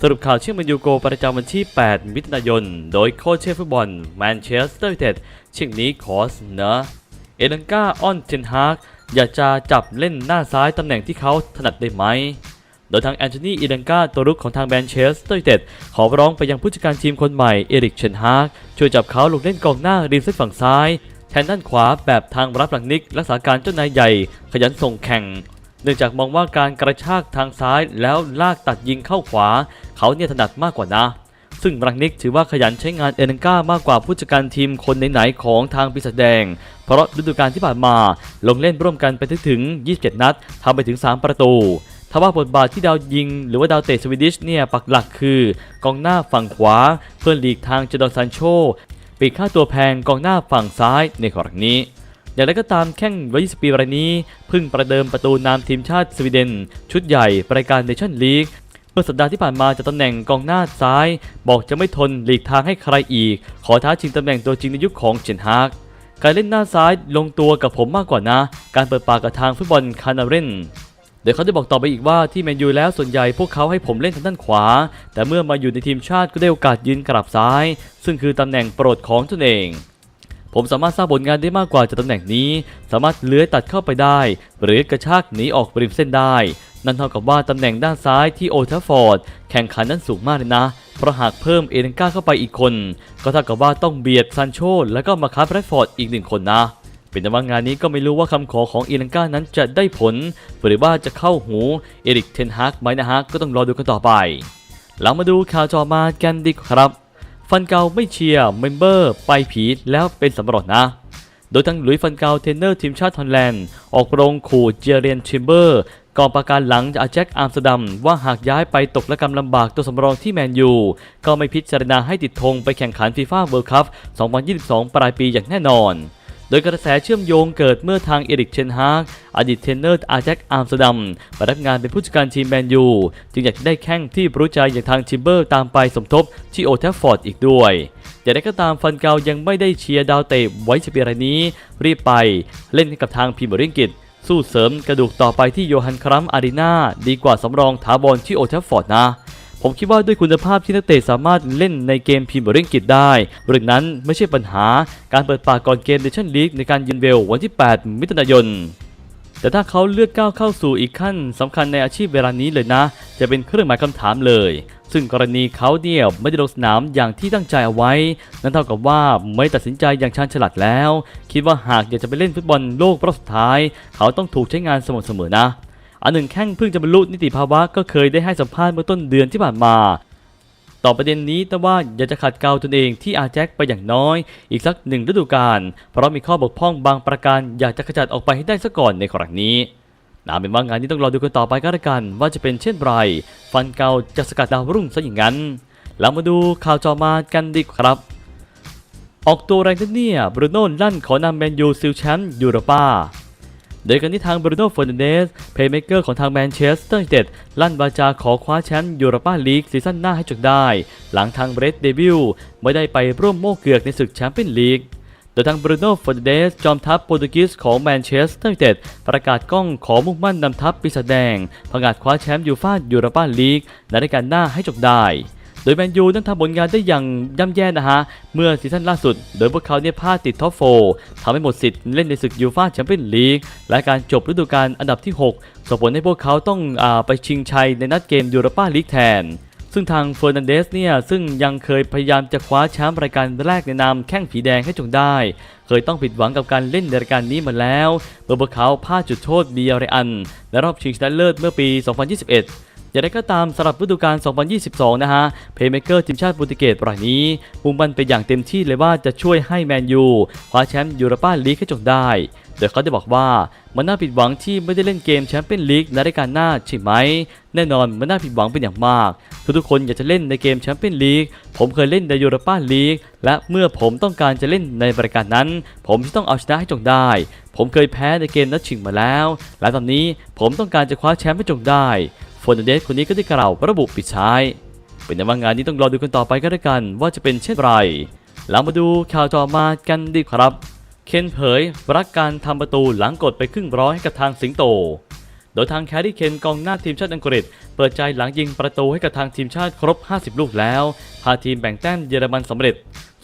สรุปข่าวเชื่อมันยูโกประจำวันที่ 8 มิถุนายน โดยโค้ชเชฟฟุตบอลแมนเชสเตอร์ยูไนเต็ดเช่นนี้ขอเสนอเอเดนกาออนเทนฮากอยากจะจับเล่นหน้าซ้ายตำแหน่งที่เขาถนัดได้ไหม โดยทางแอนโทนีอีดังกาตัวรุกของทางแมนเชสเตอร์ยูไนเต็ดขอร้องไปยังผู้จัดการทีมคนใหม่เอริกเชนฮากช่วยจับเขาลงเล่นกองหน้าริมเส้นฝั่งซ้าย แทนด้านขวาแบบทางรับหลังนิกรักษาการเจ้านายใหญ่ ขยันส่งแข่ง นื่องจากมองว่าการกระชากทางซ้ายแล้วลากตัดยิงเข้าขวา เขาเนี่ยถนัดมากกว่านะ ซึ่งรังนิกถือว่าขยันใช้งานเอเนก้ามากกว่าผู้จัดการทีมคนไหนๆของทางปีศาจแดง เพราะฤดูกาลที่ผ่านมาลงเล่นร่วมกันไปถึง 27 นัดทำไปถึง 3 ประตูทว่าบทบาทที่ดาวยิงหรือว่าดาวเตะสวีดิชเนี่ยปักหลักคือกองหน้าฝั่งขวา เพื่อหลีกทางเจดอนซานโชปีกค่าตัวแพงกองหน้าฝั่งซ้ายในครั้งนี้ อย่างไรก็ตามแข้งวัย20ปีรายนี้เพิ่งประเดิมประตูนามทีมชาติสวีเดน ชุดใหญ่รายการเนชั่นลีกเมื่อสัปดาห์ที่ผ่านมาจากตำแหน่งกองหน้าซ้าย บอกจะไม่ทนหลีกทางให้ใครอีก ขอท้าชิงตำแหน่งตัวจริงในยุคของเจนฮากการเล่นหน้าซ้ายลงตัวกับผมมากกว่านะ การเปิดปากกับทางฟุตบอลคานาเรนโดยเขาได้บอกต่อไปอีกว่าที่แมนยูแล้วส่วนใหญ่พวกเขาให้ผมเล่นทางด้านขวา แต่เมื่อมาอยู่ในทีมชาติก็ได้โอกาสยืนกลับซ้าย ซึ่งคือตำแหน่งโปรดของตนเอง ผมสามารถสร้างผลงานได้มากกว่าจากตำแหน่งนี้ สามารถเลื้อยตัดเข้าไปได้ หรือกระชากหนีออกริมเส้นได้ นั่นเท่ากับว่าตำแหน่งด้านซ้ายที่โอทัฟฟอร์ดแข่งขันนั้นสูงมากเลยนะ เพราะหากเพิ่มเอเดนกาเข้าไปอีกคน ก็เท่ากับว่าต้องเบียดซานโชแล้วก็มาคับแรดฟอร์ดอีกหนึ่งคนนะเป็นแต่ว่างานนี้ก็ไม่รู้ว่าคำขอของเอเดนกานั้นจะได้ผล หรือว่าจะเข้าหูเอริกเทนฮากไหมนะฮะก็ต้องรอดูกันต่อไปหลังมาดูข่าวจอมากันดีกครับ ฟันเกาไม่เชียร์เมมเบอร์ไปผีแล้วเป็นสำรวจนะ โดยทั้งหลุยฟันเกาเทนเนอร์ทีมชาติฮอลแลนด์ ออกโรงขู่เจเรียนชิมเบอร์กองประการหลังจากแจ็คอาร์มสดัมว่าหากย้ายไปตกและกำลำบากตัวสำรองที่แมนยู ก็ไม่พิจารณาให้ติดธงไปแข่งขันฟีฟ่าเวิลด์คัพ 2022 ปลายปีอย่างแน่นอน โดยกระแสเชื่อมโยงเกิดเมื่อทางเอริกเชนฮากอดีตเทนเนอร์อาแจ็คอัมสเตอร์ดัมมารับงานเป็นผู้จัดการทีมแมนยู จึงอยากได้แข้งที่รู้ใจอย่างทางชิมเบอร์ตามไปสมทบที่โอทัฟฟอร์ดอีกด้วยอย่างไรก็ตามฟันเกายังไม่ได้เชียร์ดาวเตะไว้สปีรนี้ รีบไปเล่นกับทางพรีเมียร์ลีกอังกฤษสู้เสริมกระดูกต่อไปที่โยฮันครัมอารีนาดีกว่าสำรองถาวรที่โอทัฟฟอร์ดนะ ผมคิดว่าด้วยคุณภาพที่นักเตะสามารถเล่นในเกมพรีเมียร์ลีกอังกฤษได้เรื่องนั้นไม่ใช่ปัญหาการเปิดปากก่อนเกมเนชั่นลีกในการยืนเวลวันที่ 8 มิถุนายนแต่ถ้าเขาเลือกก้าวเข้าสู่อีกขั้นสำคัญในอาชีพเวลานี้เลยนะ จะเป็นเครื่องหมายคำถามเลย ซึ่งกรณีเขาเนี่ยไม่ได้ลงสนามอย่างที่ตั้งใจเอาไว้ นั่นเท่ากับว่าไม่ตัดสินใจอย่างชาญฉลาดแล้ว คิดว่าหากอยากจะไปเล่นฟุตบอลโลกรอบสุดท้าย เขาต้องถูกใช้งานสม่ำเสมอนะ อันหนึ่งแข้งเพิ่งจะบรรลุนิติภาวะก็เคยได้ให้สัมภาษณ์เมื่อต้นเดือนที่ผ่านมา ต่อประเด็นนี้แต่ว่าอยากจะขัดเกลาตนเองที่อาแจ็คไปอย่างน้อย อีกสักหนึ่งฤดูกาลเพราะมีข้อบกพร่องบางประการอยากจะขจัดออกไปให้ได้ซะก่อนในครั้งนี้นาเป็นว่างานนี้ต้องรอดูกันต่อไปก็แล้วกัน ว่าจะเป็นเช่นไร ฟันเกาจะสกัดดาวรุ่งซะอย่างนั้นหลังมาดูข่าวจอมากันดีกว่าครับ ออกตัวแรงขึ้นเนี่ยบรูโน่ลั่นขอนำแมนยูซิลแชมป์ยูโรปา โดยกันที่ทางบรูโน่เฟอร์นันเดสเพย์เมเกอร์ของทางแมนเชสเตอร์ยูไนเต็ดลั่นวาจาขอคว้าแชมป์ยูโรปาลีกซีซั่นหน้าให้จงได้ หลังทางเบรดเดวิลไม่ได้ไปร่วมโม่เกือกในศึกแชมเปี้ยนลีกโดยทางบรูโน่เฟอร์นันเดสจอมทัพโปรตุเกสของแมนเชสเตอร์ยูไนเต็ดประกาศกล้องขอมุ่งมั่นนำทัพปีศาจแดงประกาศคว้าแชมป์ยูฟ่ายูโรปาลีกในรายการหน้าให้จงได้ โดยแมนยูนั้นทำผลงานได้อย่างย่ำแย่นะฮะ เมื่อซีซั่นล่าสุด โดยพวกเขาเนี่ยพลาดติดท็อปโฟทำให้หมดสิทธิ์เล่นในศึกยูฟ่าแชมเปี้ยนลีก และการจบฤดูกาลอันดับที่ 6 ส่งผลให้พวกเขาต้องอไปชิงชัยในนัดเกมยูโรปาลีกแทนซึ่งทางเฟอร์นันเดสเนี่ย ซึ่งยังเคยพยายามจะคว้าแชมป์รายการแรกในนามแข้งผีแดงให้จงได้ เคยต้องผิดหวังกับการเล่นในรายการนี้มาแล้วเมื่อพวกเขาพลาดจุดโทษเบียร์เรอันในรอบชิงชนะเลิศเมื่อปี 2021 อย่างไรก็ตามสำหรับฤดูกาล 2022 นะฮะ เพย์เมเกอร์ทีมชาติโปรตุเกสรายนี้มุ่งมั่นไปอย่างเต็มที่เลยว่าจะช่วยให้แมนยูคว้าแชมป์ยูโรปาลีกให้จงได้ โดยเขาได้บอกว่ามันน่าผิดหวังที่ไม่ได้เล่นเกมแชมเปี้ยนลีกในรายการหน้าใช่ไหม แน่นอนมันน่าผิดหวังเป็นอย่างมาก ทุกๆคนอยากจะเล่นในเกมแชมเปี้ยนลีกผมเคยเล่นในยูโรปาลีกและเมื่อผมต้องการจะเล่นในรายการนั้น ผมจะต้องเอาชนะให้จงได้ ผมเคยแพ้ในเกมนัดชิงมาแล้ว และตอนนี้ผมต้องการจะคว้าแชมป์ให้จงได้ฟอนเดสคนนี้ก็ได้กล่าวระบุปิดท้ายเป็นในว่างานนี้ต้องรอดูกันต่อไปก็แล้วกันว่าจะเป็นเช่นไรหลังมาดูข่าวต่อมากันดีครับ เคนเผยรักการทำประตูหลังกดไปครึ่งร้อยให้กับทางสิงโต โดยทางแครี่เคนกองหน้าทีมชาติอังกฤษ เปิดใจหลังยิงประตูให้กับทางทีมชาติครบ 50 ลูกแล้ว พาทีมแบ่งแต้มเยอรมันสำเร็จ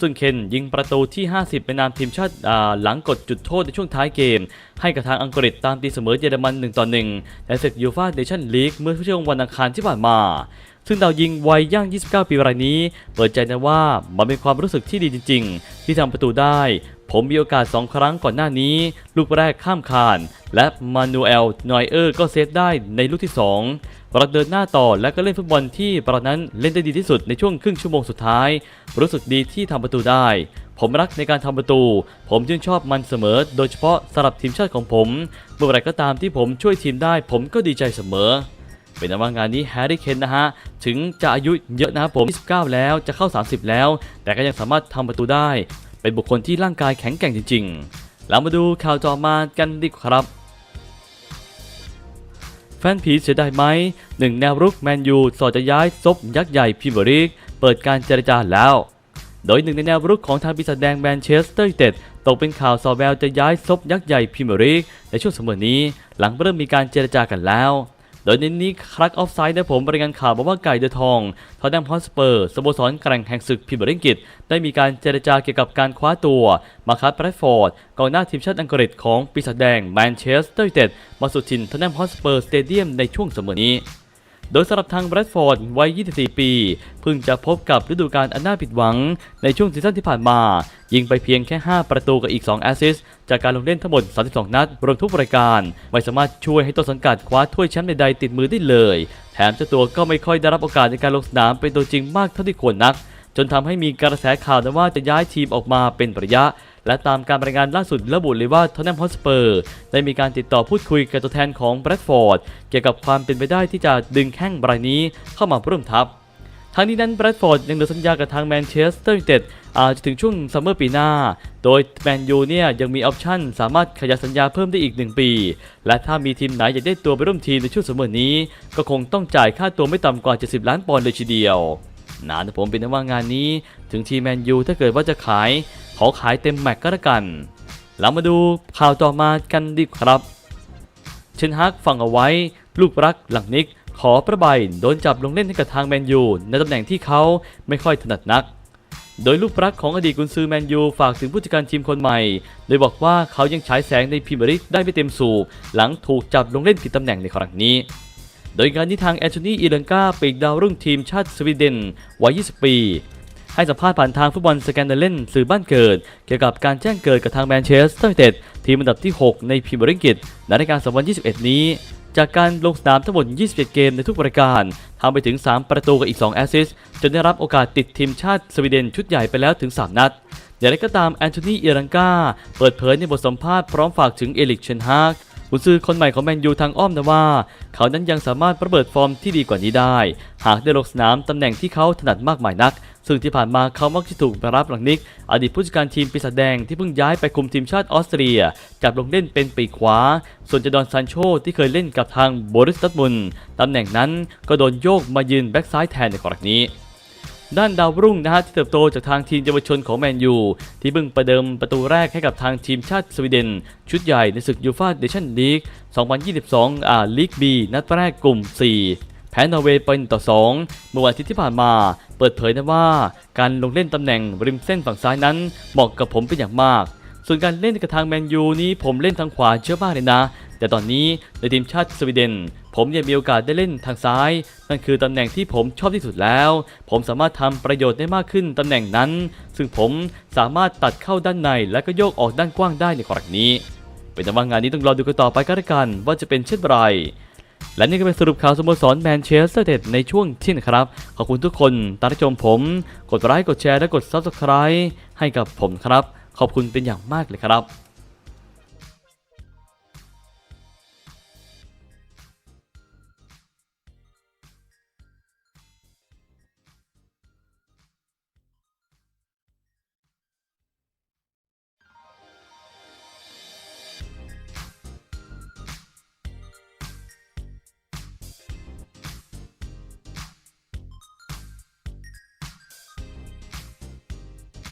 ซึ่งเคนยิงประตูที่ 50 เป็นนามทีมชาติหลังกดจุดโทษในช่วงท้ายเกม ให้กับทางอังกฤษตามตีเสมอเยอรมัน1ต่อ1ในศึกยูฟ่าเนชั่นลีกเมื่อช่วงวันอังคารที่ผ่านมาซึ่งดาวยิงวัยย่าง 29 ปีรายนี้ เปิดใจนะว่ามันเป็นความรู้สึกที่ดีจริง ๆ ที่ทำประตูได้ ผมมีโอกาส 2 ครั้งก่อนหน้านี้ ลูกแรกข้ามคาน และมานูเอลนอยเออร์ก็เซฟได้ในลูกที่ 2 เราเดินหน้าต่อและก็เล่นฟุตบอลที่เรานั้นเล่นได้ดีที่สุดในช่วงครึ่งชั่วโมงสุดท้าย รู้สึกดีที่ทำประตูได้ ผมรักในการทำประตู ผมชื่นชอบมันเสมอ โดยเฉพาะสำหรับทีมชาติของผมเมื่อไหรก็ตามที่ผมช่วยทีมได้ ผมก็ดีใจเสมอเป็นนว่างานนี้แฮร์รี่เคนนะฮะ ถึงจะอายุเยอะนะครับผม 29 แล้วจะเข้า 30 แล้ว แต่ก็ยังสามารถทำประตูได้ เป็นบุคคลที่ร่างกายแข็งแกร่งจริงๆแล้วมาดูข่าวต่อมากันดีกว่าครับ แฟนผีเสียดายไหมหนึ่งแนวรุกแมนยูสอดจะย้ายซบยักษ์ใหญ่พรีเมียร์ลีกเปิดการเจรจาแล้ว โดยหนึ่งในแนวรุกของทางปีศาจแดงแมนเชสเตอร์ยูไนเต็ดตกเป็นข่าวสอแววจะย้ายซบยักษ์ใหญ่พรีเมียร์ลีกในช่วงสมอนี้หลังเริ่มมีการเจรจากันแล้ว โดยในนี้ครักออฟไซด์ได้ผมรายงานข่าวบอกว่าไก่เดอะทองทอแนมฮอสเปอร์สโมสรแกร่งแห่งศึกพรีเมียร์ลีกอังกฤษ ได้มีการเจรจาเกี่ยวกับการคว้าตัวมาคัสแบรดฟอร์ดกองหน้าทีมชาติอังกฤษของปีศาจแดงแมนเชสเตอร์ยูไนเต็ดมาสุดทินทอแนมฮอสเปอร์สเตเดียมในช่วงเสมอนี้ โดยสำหรับทางแบรดฟอร์ดวัย 24 ปี เพิ่งจะพบกับฤดูกาลอันน่าผิดหวัง ในช่วงซีซั่นที่ผ่านมา ยิงไปเพียงแค่ 5 ประตูกับอีก 2 แอสซิสต์จากการลงเล่นทั้งหมด 32 นัด รวมทุกรายการ ไม่สามารถช่วยให้ต้นสังกัดคว้าถ้วยแชมป์ใดๆติดมือได้เลย แถมเจ้าตัวก็ไม่ค่อยได้รับโอกาสในการลงสนามเป็นตัวจริงมากเท่าที่ควรนัก จนทำให้มีกระแสข่าวนะว่าจะย้ายทีมออกมาเป็นระยะ และตามการรายงานล่าสุดระบุเลยว่าทอนแนมฮอสเปอร์ได้มีการติดต่อพูดคุยกับตัวแทนของแบรดฟอร์ดเกี่ยวกับความเป็นไปได้ที่จะดึงแข้งรายนี้เข้ามาร่วมทัพทางนี้นั้นแบรดฟอร์ดยังเหลือสัญญากับทางแมนเชสเตอร์ยูไนเต็ดอาจจะถึงช่วงซัมเมอร์ปีหน้า โดยแมนยูเนี่ยยังมีออปชั่นสามารถขยายสัญญาเพิ่มได้อีก 1 ปี และถ้ามีทีมไหนอยากได้ตัวไปร่วมทีมในช่วงซัมเมอร์นี้ ก็คงต้องจ่ายค่าตัวไม่ต่ำกว่า 70 ล้านปอนด์เลยทีเดียวนะแต่ผมเป็นนว่างานนี้ ถึงทีมแมนยูถ้าเกิดว่าจะขาย ขอขายเต็มแม็กก็แล้วกัน เรามาดูข่าวต่อมากันดีครับ เชนฮากฟังเอาไว้ ลูกรักหลังนิก ขอประบายโดนจับลงเล่นให้กับทางแมนยูในตำแหน่งที่เขาไม่ค่อยถนัดนัก โดยลูกรักของอดีตกุนซือแมนยูฝากถึงผู้จัดการทีมคนใหม่ โดยบอกว่าเขายังฉายแสงในพรีเมียร์ลีกได้ไม่เต็มสูบหลังถูกจับลงเล่นผิดตำแหน่งในครั้งนี้โดยงานนี้ทางแอนโทนีอีลังกาปีกดาวรุ่งทีมชาติสวีเดนวัย 20 ปี ให้สัมภาษณ์ผ่านทางฟุตบอลสแกนเดเลนสื่อบ้านเกิด เกี่ยวกับการแจ้งเกิดกับทางแมนเชสเตอร์ยูไนเต็ดทีมอันดับที่ 6 ในพรีเมียร์ลีกอังกฤษในรายการ2021 นี้ จากการลงสนามทั้งหมด21เกมในทุกรายการทำไปถึง 3 ประตูกับอีก 2 แอสซิสต์จนได้รับโอกาสติดทีมชาติสวีเดนชุดใหญ่ไปแล้วถึง 3 นัดอย่างไรก็ตามแอนโทนีเอรังกาเปิดเผยในบทสัมภาษณ์พร้อมฝากถึงเอลิกเชนฮากกุนซือคนใหม่ของแมนยูทางอ้อมนะว่า เขานั้นยังสามารถประเบิดฟอร์มที่ดีกว่านี้ได้ หากได้ลงสนามตำแหน่งที่เขาถนัดมากมายนัก ซึ่งที่ผ่านมาเขามักจะถูกรับหลังนิก อดีตผู้จัดการทีมปีศาจแดงที่เพิ่งย้ายไปคุมทีมชาติออสเตรียจับลงเล่นเป็นปีกขวา ส่วนจดอนซานโชที่เคยเล่นกับทางโบริสตัตมุนตำแหน่งนั้นก็โดนโยกมายืนแบ็กซ้ายแทนในกรณีนี้ด้านดาวรุ่งนะฮะที่เติบโตจากทางทีมเยาวชนของแมนยูที่เพิ่งประเดิมประตูแรกให้กับทางทีมชาติสวีเดน ชุดใหญ่ในศึกยูฟ่าเดชั่นลีก 2022 อ่าลีกบีนัดแรกกลุ่ม 4 แพ้นอร์เวย์เป็นต่อ 2 เมื่อวันอาทิตย์ที่ผ่านมา เปิดเผยนะว่าการลงเล่นตำแหน่งริมเส้นฝั่งซ้ายนั้นเหมาะกับผมเป็นอย่างมาก ส่วนการเล่นกับทางแมนยูนี้ผมเล่นทางขวาเยอะมากเลยนะ แต่ตอนนี้ในทีมชาติสวีเดน ผมยังมีโอกาสได้เล่นทางซ้าย นั่นคือตำแหน่งที่ผมชอบที่สุดแล้ว ผมสามารถทำประโยชน์ได้มากขึ้นตำแหน่งนั้น ซึ่งผมสามารถตัดเข้าด้านในและก็โยกออกด้านกว้างได้ในกรณีนี้ เป็นแต่ว่างานนี้ต้องรอดูกันต่อไปก็แล้วกันว่าจะเป็นเช่นไร และนี่ก็เป็นสรุปข่าวสโมสรแมนเชสเตอร์เด็ดในช่วงเที่ยงนครับ ขอบคุณทุกคนตามที่ชมผม กดไลค์กดแชร์และกด Subscribe ให้กับผมครับ ขอบคุณเป็นอย่างมากเลยครับ